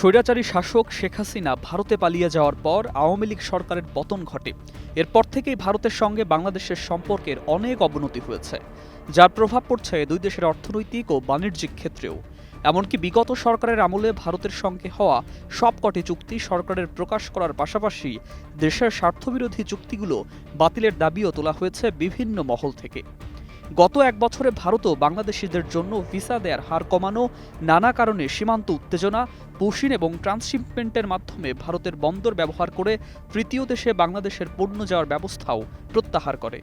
স্বৈরাচারী শাসক শেখ হাসিনা ভারতে পালিয়ে যাওয়ার পর আওয়ামী লীগ সরকারের পতন ঘটে। এরপর থেকেই ভারতের সঙ্গে বাংলাদেশের সম্পর্কের অনেক অবনতি হয়েছে, যার প্রভাব পড়ছে দুই দেশের অর্থনৈতিক ও বাণিজ্যিক ক্ষেত্রেও। এমনকি বিগত সরকারের আমলে ভারতের সঙ্গে হওয়া সবকটি চুক্তি সরকারের প্রকাশ করার পাশাপাশি দেশের স্বার্থবিরোধী চুক্তিগুলো বাতিলের দাবিও তোলা হয়েছে বিভিন্ন মহল থেকে। গত এক বছরে ভারতও বাংলাদেশিদের জন্য ভিসা দেয়ার হার কমানো, নানা কারণে সীমান্ত উত্তেজনা পশিন এবং ট্রান্সশিপমেন্টের মাধ্যমে ভারতের বন্দর ব্যবহার করে তৃতীয় দেশে বাংলাদেশের পণ্য যাওয়ার ব্যবস্থাও প্রত্যাহার করে।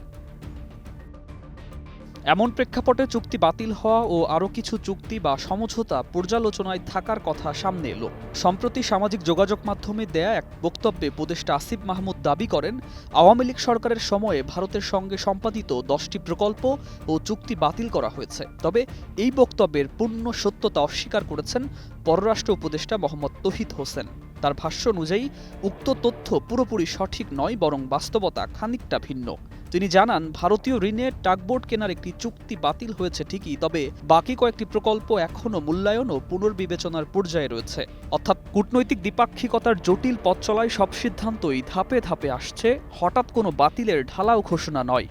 এমন প্রেক্ষাপটে চুক্তি বাতিল হওয়া ও আরও কিছু চুক্তি বা সমঝোতা পর্যালোচনায় থাকার কথা সামনে এলো। সম্প্রতি সামাজিক যোগাযোগ মাধ্যমে দেয়া এক বক্তব্যে উপদেষ্টা আসিফ মাহমুদ দাবি করেন, আওয়ামী লীগ সরকারের সময়ে ভারতের সঙ্গে সম্পাদিত দশটি প্রকল্প ও চুক্তি বাতিল করা হয়েছে। তবে এই বক্তব্যের পূর্ণ সত্যতা অস্বীকার করেছেন পররাষ্ট্র উপদেষ্টা মোহাম্মদ তহিদ হোসেন। তার ভাষ্য অনুযায়ী, উক্ত তথ্য পুরোপুরি সঠিক নয়, বরং বাস্তবতা খানিকটা ভিন্ন। তিনি জানান, ভারতীয় ঋণে টাকবোর্ড কেনার একটি চুক্তি বাতিল হয়েছে ঠিকই, তবে বাকি কয়েকটি প্রকল্প এখনও মূল্যায়ন ও পুনর্বিবেচনার পর্যায়ে রয়েছে। অর্থাৎ কূটনৈতিক দ্বিপাক্ষিকতার জটিল পথ চলায় সব সিদ্ধান্তই ধাপে ধাপে আসছে, হঠাৎ কোনো বাতিলের ঢালাও ঘোষণা নয়।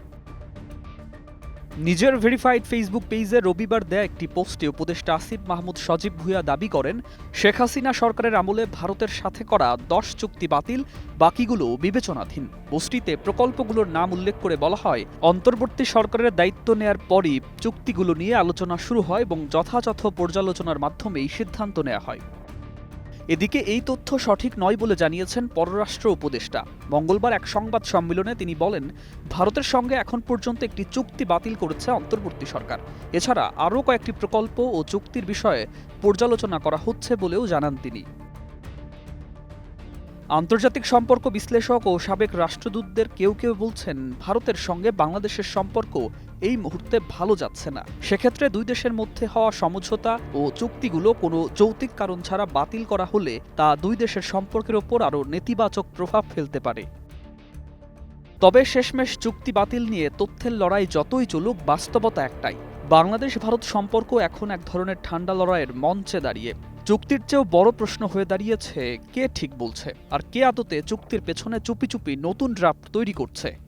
নিজের ভেরিফাইড ফেসবুক পেজে রবিবার দেয়া একটি পোস্টে উপদেষ্টা আসিফ মাহমুদ সজীব ভুইয়া দাবি করেন, শেখ হাসিনা সরকারের আমলে ভারতের সাথে করা দশ চুক্তি বাতিল, বাকিগুলো বিবেচনাধীন। পোস্টটিতে প্রকল্পগুলোর নাম উল্লেখ করে বলা হয়, অন্তর্বর্তী সরকারের দায়িত্ব নেয়ার পরই চুক্তিগুলো নিয়ে আলোচনা শুরু হয় এবং যথাযথ পর্যালোচনার মাধ্যমেই সিদ্ধান্ত নেওয়া হয়। এদিকে এই তথ্য সঠিক নয় বলে জানিয়েছেন পররাষ্ট্র উপদেষ্টা। মঙ্গলবার এক সংবাদ সম্মেলনে তিনি বলেন, ভারতের সঙ্গে এখন পর্যন্ত একটি চুক্তি বাতিল করেছে অন্তর্বর্তী সরকার। এছাড়া আরও কয়েকটি প্রকল্প ও চুক্তির বিষয়ে পর্যালোচনা করা হচ্ছে বলেও জানান তিনি। আন্তর্জাতিক সম্পর্ক বিশ্লেষক ও সাবেক রাষ্ট্রদূতদের কেউ কেউ বলছেন, ভারতের সঙ্গে বাংলাদেশের সম্পর্ক এই মুহূর্তে ভালো যাচ্ছে না। সেক্ষেত্রে দুই দেশের মধ্যে হওয়া সমঝোতা ও চুক্তিগুলো কোনো যৌক্তিক কারণ ছাড়া বাতিল করা হলে তা দুই দেশের সম্পর্কের ওপর আরও নেতিবাচক প্রভাব ফেলতে পারে। তবে শেষমেশ চুক্তি বাতিল নিয়ে তথ্যের লড়াই যতই চলুক, বাস্তবতা একটাই। বাংলাদেশ ভারত সম্পর্ক এখন এক ধরনের ঠান্ডা লড়াইয়ের মঞ্চে দাঁড়িয়ে। চুক্তির চেয়েও বড় প্রশ্ন হয়ে দাঁড়িয়েছে, কে ঠিক বলছে? আর কে আদতে চুক্তির পেছনে চুপি চুপি নতুন ড্রাফট তৈরি করছে?